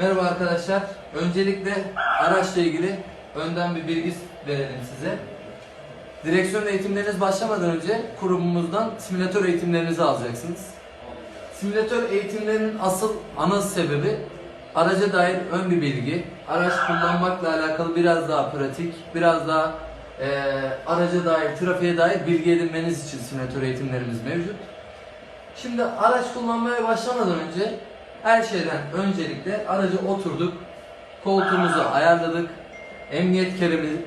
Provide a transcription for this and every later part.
Merhaba arkadaşlar. Öncelikle araçla ilgili önden bir bilgi verelim size. Direksiyon eğitimleriniz başlamadan önce kurumumuzdan simülatör eğitimlerinizi alacaksınız. Simülatör eğitimlerinin asıl ana sebebi araca dair ön bir bilgi, araç kullanmakla alakalı biraz daha pratik, biraz daha eee, araca dair, trafiğe dair bilgi edinmeniz için simülatör eğitimlerimiz mevcut. Şimdi araç kullanmaya başlamadan önce her şeyden öncelikle araca oturduk, koltuğumuzu ayarladık, emniyet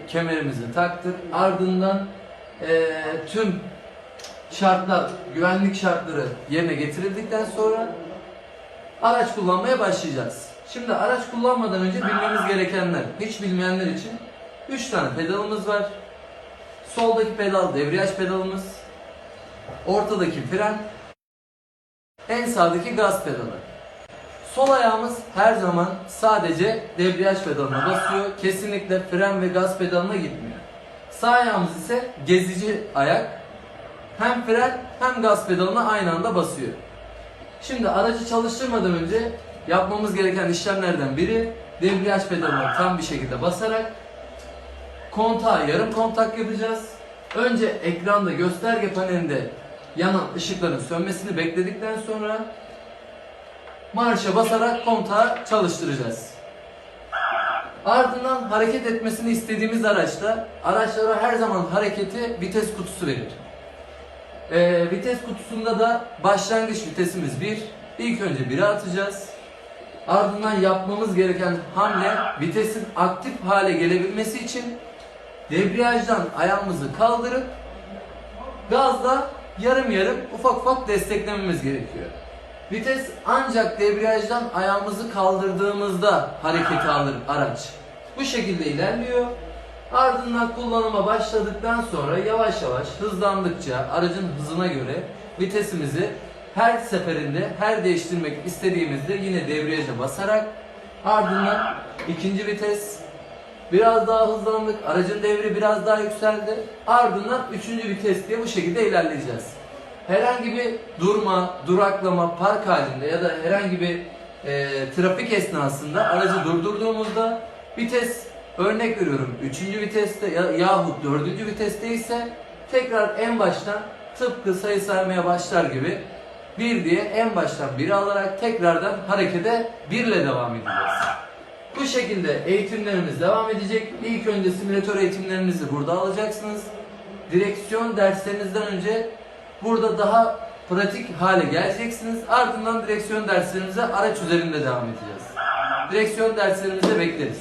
kemerimizi, taktık. Ardından eee, tüm şartlar, güvenlik şartları yerine getirildikten sonra araç kullanmaya başlayacağız. Şimdi araç kullanmadan önce bilmemiz gerekenler, hiç bilmeyenler için 3 tane pedalımız var. Soldaki pedal debriyaj pedalımız, ortadaki fren, en sağdaki gaz pedalı. Sol ayağımız her zaman sadece debriyaj pedalına basıyor. Kesinlikle fren ve gaz pedalına gitmiyor. Sağ ayağımız ise gezici ayak. Hem fren hem gaz pedalına aynı anda basıyor. Şimdi aracı çalıştırmadan önce yapmamız gereken işlemlerden biri debriyaj pedalına tam bir şekilde basarak kontağı yarım kontak yapacağız. Önce ekranda gösterge panelinde yanan ışıkların sönmesini bekledikten sonra marşa basarak kontağı çalıştıracağız. Ardından hareket etmesini istediğimiz araçta araçlara her zaman hareketi vites kutusu verir. Ee, vites kutusunda da başlangıç vitesimiz 1. İlk önce 1'e atacağız. Ardından yapmamız gereken hamle vitesin aktif hale gelebilmesi için debriyajdan ayağımızı kaldırıp gazla yarım yarım ufak ufak desteklememiz gerekiyor. Vites ancak debriyajdan ayağımızı kaldırdığımızda hareketi alır araç. Bu şekilde ilerliyor. Ardından kullanıma başladıktan sonra yavaş yavaş hızlandıkça aracın hızına göre vitesimizi her seferinde her değiştirmek istediğimizde yine debriyaja basarak ardından ikinci vites Biraz daha hızlandık. Aracın devri biraz daha yükseldi. Ardından üçüncü vites diye bu şekilde ilerleyeceğiz. Herhangi bir durma, duraklama, park halinde ya da herhangi bir e, trafik esnasında aracı durdurduğumuzda vites örnek veriyorum 3. viteste ya, yahut 4. viteste ise tekrar en baştan tıpkı sayı saymaya başlar gibi bir diye en baştan biri alarak tekrardan harekete birle devam edeceğiz. Bu şekilde eğitimlerimiz devam edecek. İlk önce simülatör eğitimlerinizi burada alacaksınız. Direksiyon derslerinizden önce burada daha pratik hale geleceksiniz. Ardından direksiyon derslerimize araç üzerinde devam edeceğiz. Direksiyon derslerimize bekleriz.